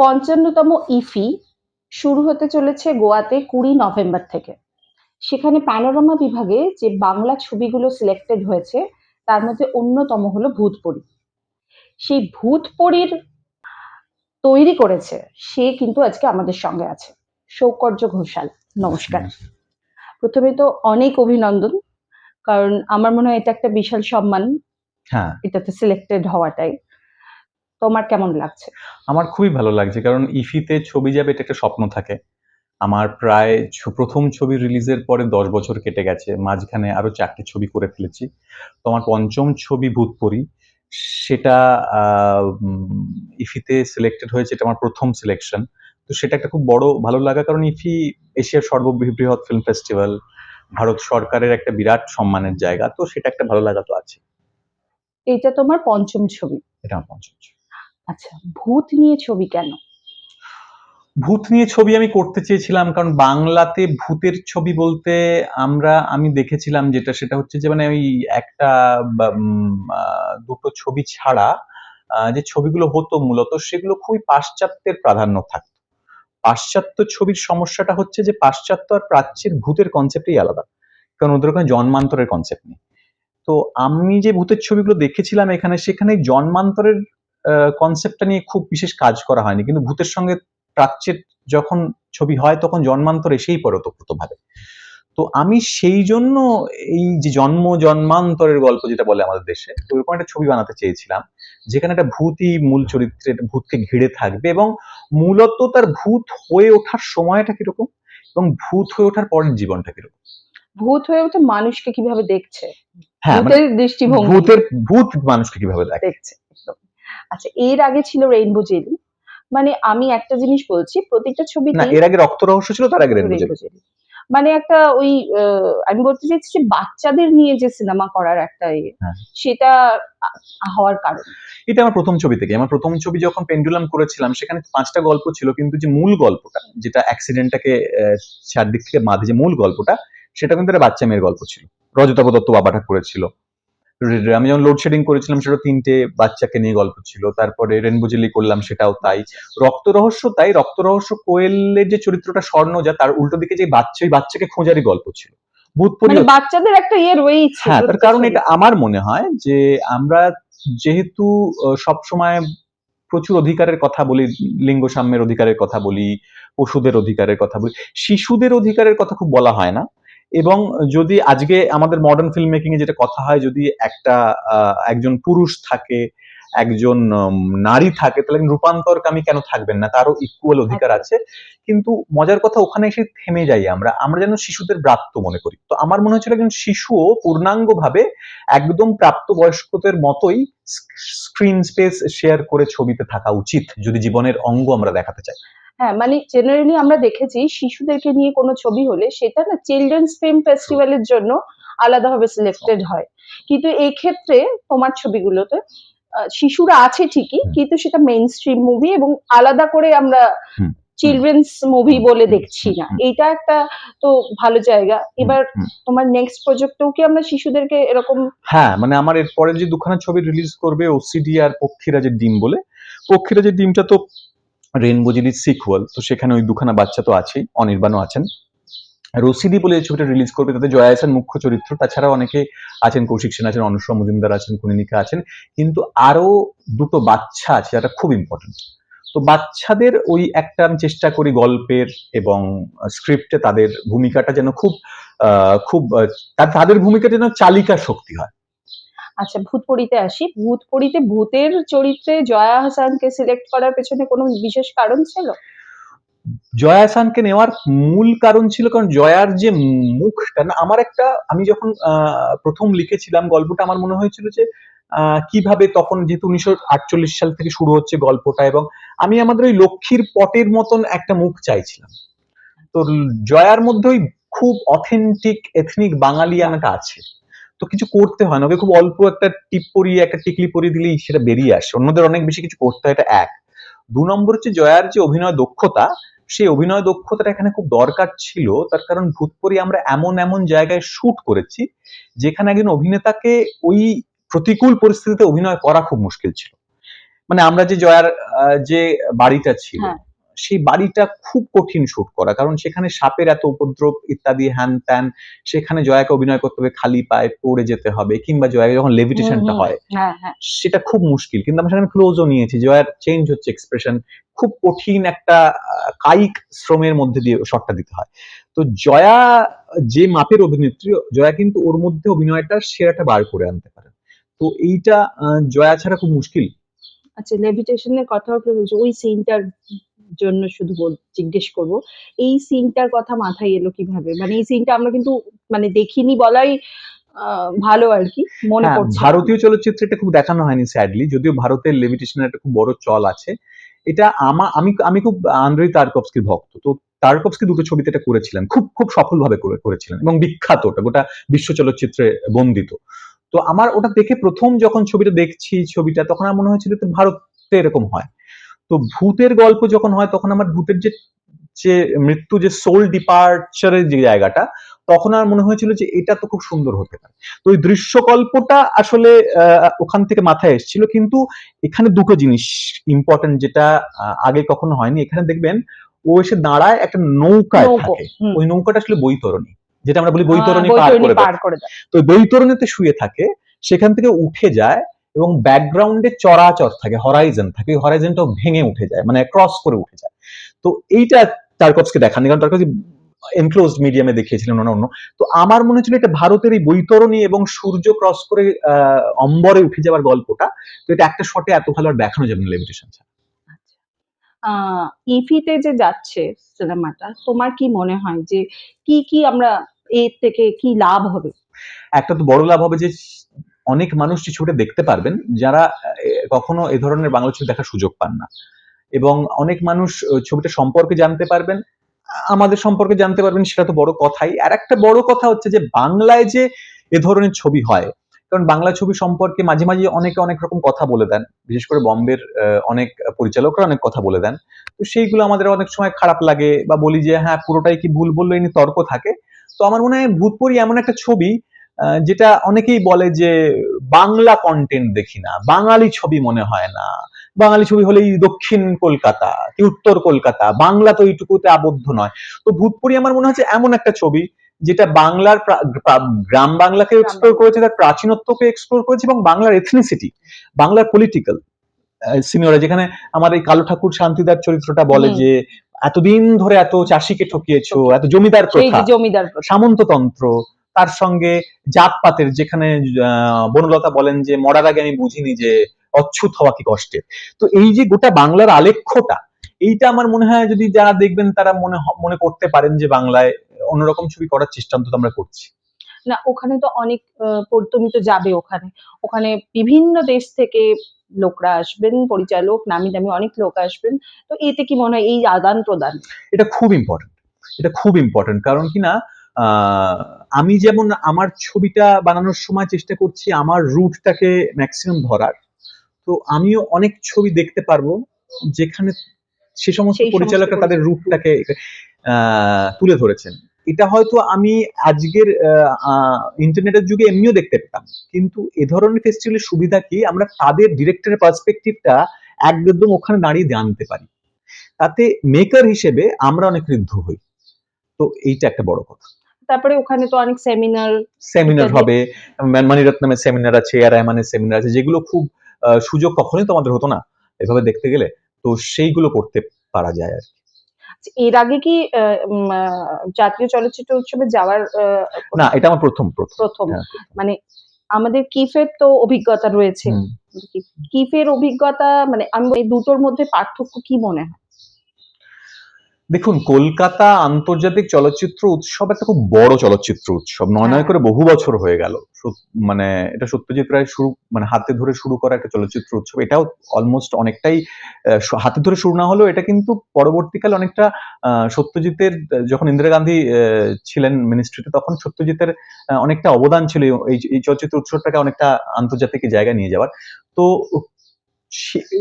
পঞ্চান্নতম ইফি শুরু হতে চলেছে গোয়াতে কুড়ি নভেম্বর থেকে। সেখানে প্যানোরামা বিভাগে যে বাংলা ছবিগুলো সিলেক্টেড হয়েছে তার মধ্যে অন্যতম হলো ভূতপরী সেই ভূতপরীর তৈরি করেছে সে কিন্তু আজকে আমাদের সঙ্গে আছে সৌকর্য ঘোষাল। নমস্কার। প্রথমে তো অনেক অভিনন্দন কারণ আমার মনে হয় এটা একটা বিশাল সম্মান হ্যাঁ। এটাতে সিলেক্টেড হওয়াটাই। তোমার কেমন লাগছে? আমার খুবই ভালো লাগছে কারণ ইফিতে ছবি যাবে এটা একটা স্বপ্ন থাকে। আমার প্রায় প্রথম ছবি রিলিজের পরে দশ বছর কেটে গেছে মাঝখানে আরও চারটে ছবি করে ফেলেছি। তো আমার পঞ্চম ছবি ভূতপরি সেটা আহ, ইফিতে সিলেক্টেড হয়েছে এটা আমার প্রথম সিলেকশন তো সেটা একটা খুব বড় ভালো লাগা কারণ ইফি এশিয়ার সর্ববৃহৎ ফিল্ম ফেস্টিভ্যাল ভারত সরকারের একটা বিরাট সম্মানের জায়গা তো সেটা একটা ভালো লাগা তো আছে এটা তোমার পঞ্চম ছবি? এটা আমার পঞ্চম ছবি। আচ্ছা ভূত নিয়ে ছবি কেন? ভূত নিয়ে ছবি আমি করতে চেয়েছিলাম কারণ বাংলাতে ভূতের ছবি বলতে আমরা, আমি দেখেছিলাম যেটা, সেটা হচ্ছে যে মানে ওই একটা দুটো ছবি ছাড়া যে ছবিগুলো হতো মূলত, সেগুলো খুবই পাশ্চাত্যের প্রাধান্য থাকতো। পাশ্চাত্য ছবির সমস্যাটা হচ্ছে যে পাশ্চাত্য আর প্রাচ্যের ভূতের কনসেপ্টই আলাদা, কারণ ওদের ওখানে জন্মান্তরের কনসেপ্ট নেই। তো আমি যে ভূতের ছবিগুলো দেখেছিলাম এখানে, সেখানে জন্মান্তরের কনসেপ্টটা নিয়ে খুব বিশেষ কাজ করা হয়নি। কিন্তু ভূতের সঙ্গে প্রাচ্যের যখন ছবি হয় তখন জন্মান্তর এসেই পড়ে ওতপ্রোতভাবে তো আমি সেই জন্য এই যে জন্ম জন্মান্তরের গল্প যেটা বলে আমাদের দেশে তো ওরকম একটা ছবি বানাতে চেয়েছিলাম যেখানে একটা ভূতই মূল চরিত্রে একটা ভূতকে ঘিরে থাকবে এবং মূলত তার ভূত হয়ে ওঠার সময়টা কীরকম এবং ভূত হয়ে ওঠার পরের জীবনটা কীরকম? ভূত হয়ে ওঠে মানুষকে কীভাবে দেখছে? হ্যাঁ মানে ভূতের দৃষ্টিভঙ্গি। ভূতের ভূত মানুষকে কীভাবে দেখে? দেখছে। আচ্ছা এর আগে ছিল রেইনবো জেলি মানে আমি একটা জিনিস বলছি প্রত্যেকটা ছবি না এর আগে রক্ত রহস্য ছিল তার আগে রেনবো জেলি। মানে একটা ওই আমি বলতে চাইছি যে বাচ্চাদের নিয়ে যে সিনেমা করার একটা ইয়ে। সেটা হওয়ার কারণ। এটা আমার প্রথম ছবি থেকে। আমার প্রথম ছবি যখন পেন্ডুলাম করেছিলাম সেখানে পাঁচটা গল্প ছিল কিন্তু যে মূল গল্পটা যেটা অ্যাক্সিডেন্টটাকে চারদিক থেকে বাঁধে যে মূল গল্পটা সেটা কিন্তু একটা বাচ্চা মেয়ের গল্প ছিল। রজতাভ দত্ত বাবাটা করেছিল। আমি যখন লোডশেডিং করেছিলাম সেটা তিনটে বাচ্চাকে নিয়ে গল্প ছিল। তারপরে রেনবোজেলি করলাম সেটাও তাই। রক্ত রহস্য তাই। রক্ত রহস্য কোয়েলের যে চরিত্রটা স্বর্ণজা তার উল্টো দিকে যে বাচ্চা ওই বাচ্চাকে খোঁজারই গল্প ছিল। ভূতপুরি মানে বাচ্চাদের একটা ইয়ে রয়েছে হ্যাঁ তার কারণ এটা আমার মনে হয় যে আমরা যেহেতু সব সময় প্রচুর অধিকারের কথা বলি লিঙ্গ সাম্যের অধিকারের কথা বলি পশুদের অধিকারের কথা বলি শিশুদের অধিকারের কথা খুব বলা হয় না। এবং যদি আজকে আমাদের মডার্ন ফিল্ম মেকিং এ যেটা কথা হয়, যদি একটা একজন পুরুষ থাকে, একজন নারী থাকে, তাহলে রূপান্তর রূপান্তরকামী কেন থাকবেন না? তারও ইকুয়াল অধিকার আছে। কিন্তু মজার কথা, ওখানে এসে থেমে যাই আমরা। আমরা যেন শিশুদের ব্রাত্য মনে করি। তো আমার মনে হচ্ছিল একজন শিশুও পূর্ণাঙ্গভাবে একদম প্রাপ্তবয়স্কদের মতোই স্ক্রিন স্পেস শেয়ার করে ছবিতে থাকা উচিত, যদি জীবনের অঙ্গ আমরা দেখাতে চাই। হ্যাঁ মানে জেনারেলি আমরা দেখেছি শিশুদেরকে নিয়ে কোনো ছবি হলে সেটা না চিলড্রেন্স ফিল্ম ফেস্টিভ্যালের জন্য আলাদাভাবে সিলেক্টেড হয়। কিন্তু এই ক্ষেত্রে তোমার ছবিগুলোতে শিশুরা আছে ঠিকই কিন্তু সেটা মেইন স্ট্রিম মুভি এবং আলাদা করে আমরা। চিলড্রেন্স মুভি বলে দেখছি না। এইটা একটা তো ভালো জায়গা। এবার তোমার নেক্সট প্রজেক্টেও কি আমরা শিশুদেরকে এরকম হ্যাঁ মানে আমার এরপরে যে দুখানা ছবি রিলিজ করবে ওসিডি আর পক্ষীরাজের ডিম বলে পক্ষীরাজের ডিমটা তো রেনবোজিলির সিকুয়াল তো সেখানে ওই দুখানা বাচ্চা তো আছেই, অনির্বাণও আছেন। ওসিডি বলে এই ছবিটা রিলিজ করবে, তাতে জয়া আছেন মুখ্য চরিত্র, তাছাড়াও অনেকে আছেন, কৌশিক সেন আছেন অনুষ্মা মজুমদার আছেন, কুনিনিকা আছেন, কিন্তু আরও দুটো বাচ্চা আছে যেটা খুব ইম্পর্টেন্ট তো বাচ্চাদের ওই একটা আমি চেষ্টা করি গল্পের এবং স্ক্রিপ্টে তাদের ভূমিকাটা যেন খুব খুব তাদের ভূমিকা যেন চালিকা শক্তি হয়। আচ্ছা ভূতপরিতে আসি। ভূতপরিতে ভূতের চরিত্রে জয়া হাসানকে সিলেক্ট করার পেছনে কোনো বিশেষ কারণ ছিল? জয়া হাসানকে নেওয়ার মূল কারণ ছিল কারণ জয়ার যে মুখটা না, আমার একটা, আমি যখন প্রথম লিখেছিলাম গল্পটা, আমার মনে হয়েছিল যে কীভাবে তখন যেহেতু উনিশশো আটচল্লিশ সাল থেকে শুরু হচ্ছে গল্পটা এবং আমি আমাদের ওই লক্ষ্মীর পটের মতন একটা মুখ চাইছিলাম। তো জয়ার মধ্যে ওই খুব অথেন্টিক এথনিক বাঙালিয়ানাটা আছে। তো কিছু করতে হয় না। ওকে খুব অল্প একটা টিপ পরিয়ে, একটা টিকলি পরিয়ে দিলেই সেটা বেরিয়ে আসে। অন্যদের অনেক বেশি কিছু করতে হয়, এটা এক। দু নম্বর হচ্ছে জয়ার যে অভিনয় দক্ষতা, সেই অভিনয় দক্ষতাটা এখানে খুব দরকার ছিল। তার কারণ ভূতপরি আমরা এমন এমন জায়গায় শুট করেছি, যেখানে একজন অভিনেতাকে ওই প্রতিকূল পরিস্থিতিতে অভিনয় করা খুব মুশকিল ছিল। মানে আমরা যে জয়ার যে বাড়িটা ছিল হ্যাঁ। সেই বাড়িটা খুব কঠিন শুট করা। কারণ সেখানে সাপের এত উপদ্রব ইত্যাদি হ্যান ত্যান সেখানে জয়াকে অভিনয় করতে হবে খালি পায়ে পড়ে যেতে হবে কিংবা জয়াকে যখন লেভিটেশনটা। হয় হ্যাঁ হ্যাঁ। সেটা খুব মুশকিল। কিন্তু আমরা সেখানে ক্লোজও নিয়েছি জয়ার চেঞ্জ হচ্ছে এক্সপ্রেশন খুব কঠিন একটা কায়িক শ্রমের মধ্যে দিয়ে শটটা দিতে হয়। তো জয়া যে মাপের অভিনেত্রী জয়া কিন্তু ওর মধ্যে অভিনয়টা সেরাটা বার করে আনতে পারে। তো এইটা জয়া ছাড়া খুব মুশকিল। আচ্ছা লেভিটেশনের কথা ওই সিনটার জন্য শুধু বল- জিজ্ঞেস করব এই সিনটার কথা মাথায় এলো কীভাবে? মানে এই সিনটা আমরা কিন্তু মানে দেখিনি বলাই ভালো আর কি মনে হ্যাঁ, পড়ছে ভারতীয় চলচ্চিত্রে এটা খুব দেখানো হয়নি স্যাডলি যদিও ভারতের লেভিটেশনের একটা খুব বড় চল আছে। এটা আমা আমি আমি খুব আন্দ্রেই তারকভস্কির ভক্ত তো তারকভস্কি দুটো ছবিতে এটা করেছিলেন খুব খুব সফলভাবে করে করেছিলেন এবং বিখ্যাত ওটা গোটা বিশ্ব চলচ্চিত্রে বন্দিত। তো আমার ওটা দেখে প্রথম যখন ছবিটা দেখছি ছবিটা তখন আমার মনে হয়েছিল তো ভারতে এরকম হয়। তো ভূতের গল্প যখন হয় তখন আমার ভূতের যে যে মৃত্যু যে সোল ডিপার্চারের যে জায়গাটা তখন আর মনে হয়েছিল যে এটা তো খুব সুন্দর হতে পারে। তো ওই দৃশ্যকল্পটা আসলে ওখান থেকে মাথায় এসেছিল। কিন্তু এখানে দুটো জিনিস ইম্পর্টেন্ট যেটা আগে কখনো হয়নি। এখানে দেখবেন ও এসে দাঁড়ায় একটা নৌকায় থাকে। ওই নৌকাটা আসলে বৈতরণী যেটা আমরা বলি বৈতরণী পার করে তো বৈতরণীতে শুয়ে থাকে সেখান থেকে উঠে যায় এবং ব্যাকগ্রাউন্ডে চরাচর থাকে হরাইজন থাকে হরাইজনটাও ভেঙে উঠে যায় মানে ক্রস করে উঠে যায়। তো এইটা টার্কভস্কি দেখাননি কারণ টার্কভস্কি এনক্লোজড মিডিয়ামে দেখিয়েছিলেন অন্য অন্য। তো আমার মনে হচ্ছিল এটা ভারতের এই বৈতরণী এবং সূর্য ক্রস করে অম্বরে উঠে যাওয়ার গল্পটা। তো এটা একটা শটে এত ভালো আর দেখানো যাবে না লেভিটেশন ছাড়া। ইফিতে যে যাচ্ছে সিনেমাটা তোমার কি মনে হয় যে কি কি আমরা এর থেকে কি লাভ হবে? একটা তো বড় লাভ হবে যে অনেক মানুষ যে ছবিটা দেখতে পারবেন যারা কখনো এ ধরনের বাংলা ছবি দেখার সুযোগ পান না। এবং অনেক মানুষ ছবিটা সম্পর্কে জানতে পারবেন, আমাদের সম্পর্কে জানতে পারবেন, সেটা তো বড় কথাই। আর একটা বড় কথা হচ্ছে যে, বাংলায় যে এ ধরনের ছবি হয়, কারণ বাংলা ছবি সম্পর্কে মাঝে মাঝে অনেকে অনেক রকম কথা বলে দেন, বিশেষ করে বম্বের অনেক পরিচালকরা অনেক কথা বলে দেন। তো সেইগুলো আমাদের অনেক সময় খারাপ লাগে বা বলি যে হ্যাঁ পুরোটাই কি ভুল বলল? এই নিয়ে তর্ক থাকে। তো আমার মনে হয় ভূতপুরি এমন একটা ছবি যেটা অনেকেই বলে যে বাংলা কন্টেন্ট দেখি না বাঙালি ছবি মনে হয় না। বাঙালি ছবি হলেই দক্ষিণ কলকাতা কি উত্তর কলকাতা বাংলা তো এইটুকুতে আবদ্ধ নয়। তো ভূতপুরি আমার মনে হচ্ছে এমন একটা ছবি যেটা বাংলার গ্রাম বাংলাকে এক্সপ্লোর করেছে তার প্রাচীনত্বকে এক্সপ্লোর করেছে এবং বাংলার এথনিসিটি বাংলার পলিটিক্যাল সিনিয়রা যেখানে আমার এই কালো ঠাকুর শান্তিদার চরিত্রটা বলে যে এতদিন ধরে এত চাষিকে ঠকিয়েছো এত জমিদার প্রথা জমিদার প্রথা। সামন্ততন্ত্র তার সঙ্গে জাতপাতের যেখানে বনলতা বলেন যে মরার আগে আমি বুঝিনি যে অচ্ছুত হওয়া কি কষ্টের। তো এই যে গোটা বাংলার আলেখ্যটা এইটা আমার মনে হয় যদি যারা দেখবেন তারা মনে মনে করতে পারেন যে বাংলায় অন্যরকম ছবি করার চেষ্টা অন্তত আমরা করছি। না ওখানে তো অনেক তুমি তো যাবে ওখানে। ওখানে বিভিন্ন দেশ থেকে লোকরা আসবেন পরিচালক নামি দামি অনেক লোক আসবেন। তো এতে কি মনে হয় এই আদান প্রদান এটা খুব ইম্পর্টেন্ট এটা খুব ইম্পর্টেন্ট কারণ কি না আমি যেমন আমার ছবিটা বানানোর সময় চেষ্টা করছি আমার রুটটাকে ম্যাক্সিমাম ধরার তো আমিও অনেক ছবি দেখতে পারব যেখানে সে সমস্ত পরিচালকরা তাদের রুটটাকে তুলে ধরেছেন। এটা হয়তো আমি আজকের ইন্টারনেটের যুগে এমনিও দেখতে পেতাম কিন্তু এ ধরনের ফেস্টিভ্যালের সুবিধা কি? আমরা তাদের ডিরেক্টরের পার্সপেক্টিভটা একদম ওখানে দাঁড়িয়ে জানতে পারি। তাতে মেকার হিসেবে আমরা অনেক ঋদ্ধ হই। তো এইটা একটা বড় কথা। তারপরে ওখানে তো অনেক সেমিনার সেমিনার হবে মান- সেমিনার আছে আর রহমানের সেমিনার আছে যেগুলো খুব সুযোগ কখনোই তো আমাদের হতো না এভাবে দেখতে গেলে। তো সেইগুলো করতে পারা যায় আর এর আগে কি জাতীয় চলচ্চিত্র উৎসবে যাওয়ার না এটা আমার প্রথম প্রথম। প্রথম। হ্যাঁ, মানে আমাদের কিফের তো অভিজ্ঞতা রয়েছে। কিফের অভিজ্ঞতা মানে আমি এই দুটোর মধ্যে পার্থক্য কি মনে হয়? দেখুন কলকাতা আন্তর্জাতিক চলচ্চিত্র উৎসব একটা খুব বড় চলচ্চিত্র উৎসব। নয় নয় হ্যাঁ। করে বহু বছর হয়ে গেল। মানে এটা সত্যজিৎ রায় শুরু মানে হাতে ধরে শুরু করা একটা চলচ্চিত্র উৎসব। এটাও অলমোস্ট অনেকটাই হাতে ধরে শুরু না হলেও এটা কিন্তু পরবর্তীকালে অনেকটা আহ, সত্যজিতের যখন ইন্দিরা গান্ধী আহ, ছিলেন মিনিস্ট্রিতে তখন সত্যজিতের অনেকটা অবদান ছিল এই চলচ্চিত্র উৎসবটাকে অনেকটা আন্তর্জাতিক জায়গায় নিয়ে যাওয়ার। তো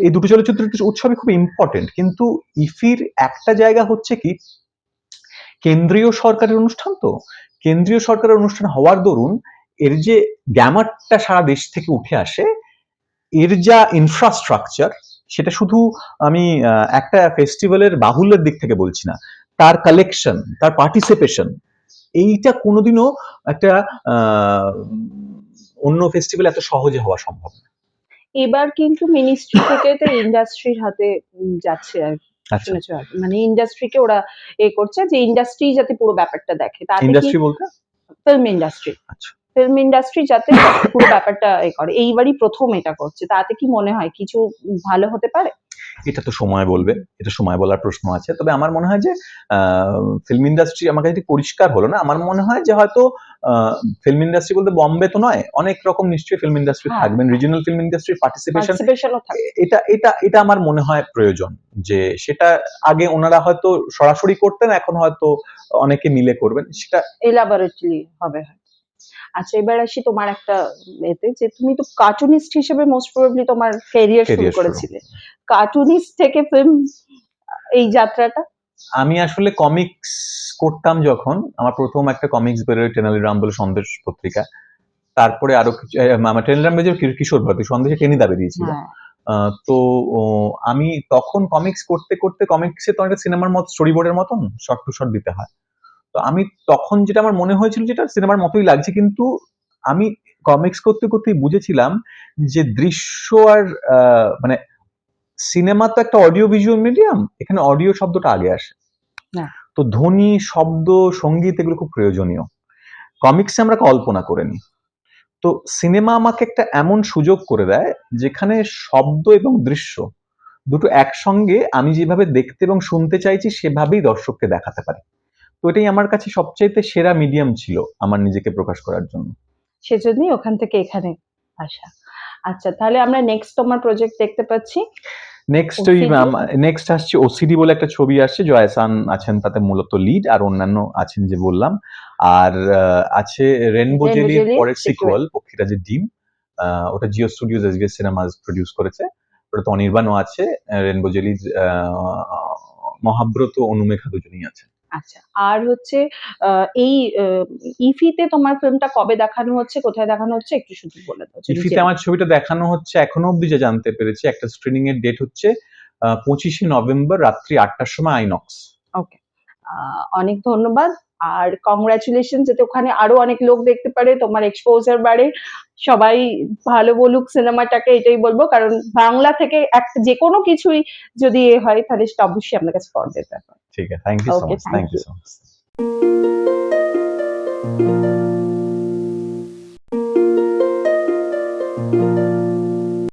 এই দুটো চলচ্চিত্র উৎসবে খুব ইম্পর্টেন্ট কিন্তু ইফির একটা জায়গা হচ্ছে কি, কেন্দ্রীয় সরকারের অনুষ্ঠান তো, কেন্দ্রীয় সরকারের অনুষ্ঠান হওয়ার দরুন এর যে গ্যামারটা সারা দেশ থেকে উঠে আসে, এর যা ইনফ্রাস্ট্রাকচার সেটা শুধু আমি একটা ফেস্টিভ্যালের বাহুল্যের দিক থেকে বলছি না, তার কালেকশন তার পার্টিসিপেশন এইটা কোনোদিনও একটা অন্য ফেস্টিভ্যাল এত সহজে হওয়া সম্ভব না। এবার কিন্তু মিনিস্ট্রি থেকে তো ইন্ডাস্ট্রির হাতে যাচ্ছে আর কি। আচ্ছা। শুনেছো। মানে ইন্ডাস্ট্রিকে ওরা এ করছে যে ইন্ডাস্ট্রি যাতে পুরো ব্যাপারটা দেখে। তার ইন্ডাস্ট্রি বলতে? ফিল্ম ইন্ডাস্ট্রি আচ্ছা। ফিল্ম ইন্ডাস্ট্রি যাতে পুরো ব্যাপারটা এ করে। এইবারই প্রথম এটা করছে। তাতে কি মনে হয় কিছু ভালো হতে পারে? এটা তো সময় বলবে এটা সময় বলার প্রশ্ন আছে তবে আমার মনে হয় যে ফিল্ম ইন্ডাস্ট্রি আমার কাছে পরিষ্কার হলো না আমার মনে হয় যে হয়তো ফিল্ম ইন্ডাস্ট্রি বলতে বম্বে তো নয় অনেক রকম নিশ্চয়ই ফিল্ম ইন্ডাস্ট্রি হ্যাঁ। থাকবেন রিজিনাল ফিল্ম ইন্ডাস্ট্রি পার্টিসিপেশন এটা এটা এটা আমার মনে হয় প্রয়োজন যে সেটা আগে ওনারা হয়তো সরাসরি করতেন এখন হয়তো অনেকে মিলে করবেন সেটা এলাবোরেটলি হবে আচ্ছা এবার আসি তোমার একটা এতে যে তুমি তো কার্টুনিস্ট হিসেবে মোস্ট প্রবাবলি তোমার ক্যারিয়ার শুরু। করেছিলে কার্টুনিস্ট থেকে ফিল্ম এই যাত্রাটা? আমি আসলে কমিক্স করতাম যখন আমার প্রথম একটা কমিক্স বেরোয় টেনালি রাম বলে সন্দেশ পত্রিকা। তারপরে আরও কিছু আমার টেনালি রাম বেরিয়ে কিশোর ভারতী সন্দেশে টেনিদা বেরিয়েছিল। হ্যাঁ। তো আমি তখন কমিক্স করতে করতে কমিক্সে তো একটা সিনেমার মত স্টোরি বোর্ডের মতন শর্ট টু শর্ট দিতে হয়। তো আমি তখন যেটা আমার মনে হয়েছিল যেটা সিনেমার মতোই লাগছে কিন্তু আমি কমিক্স করতে করতেই বুঝেছিলাম যে দৃশ্য আর মানে সিনেমা তো একটা অডিও ভিজুয়াল মিডিয়াম এখানে অডিও শব্দটা আগে আসে। তো ধ্বনি শব্দ সংগীত এগুলো খুব প্রয়োজনীয়। কমিক্সে আমরা কল্পনা করে নিই। তো সিনেমা আমাকে একটা এমন সুযোগ করে দেয় যেখানে শব্দ এবং দৃশ্য দুটো একসঙ্গে আমি যেভাবে দেখতে এবং শুনতে চাইছি সেভাবেই দর্শককে দেখাতে পারি। তো এটাই আমার কাছে সবচাইতে সেরা মিডিয়াম ছিল আমার নিজেকে প্রকাশ করার জন্য। সেজন্যই ওখান থেকে এখানে আসা। আচ্ছা তাহলে আমরা নেক্সট তোমার প্রজেক্ট দেখতে পাচ্ছি। নেক্সট ওই নেক্সট আসছে ওসিডি বলে একটা ছবি আসছে জয়সান আছেন তাতে মূলত লিড আর অন্যান্য আছেন যে বললাম। আর আছে রেনবো জেলির পরের. সিকুয়াল যে ডিম ওটা Jio studios SBS cinemas produce করেছে। ওটা তো অনির্বাণও আছে রেনবো জেলির মহাব্রত অনুমেখা দুজনেই আছে আচ্ছা। আর হচ্ছে আহ, এই ইফিতে তোমার ফিল্মটা কবে দেখানো হচ্ছে কোথায় দেখানো হচ্ছে একটু শুধু বলে দাও ইফিতে আমার ছবিটা দেখানো হচ্ছে এখনও অব্দি যা জানতে পেরেছি একটা স্ক্রিনিং এর ডেট হচ্ছে পঁচিশে নভেম্বর রাত্রি আটটার সময় আইনক্স আহ, অনেক ধন্যবাদ। আর কংগ্রাচুলেশন যাতে ওখানে আরও অনেক লোক দেখতে পারে তোমার এক্সপোজার বাড়ে। সবাই ভালো বলুক সিনেমাটাকে এটাই বলব কারণ বাংলা থেকে একটা যে কোনো কিছুই যদি এ হয় তাহলে সেটা অবশ্যই আপনার কাছে ব্যাপার। ঠিক ठीक है thank you so much thank you so much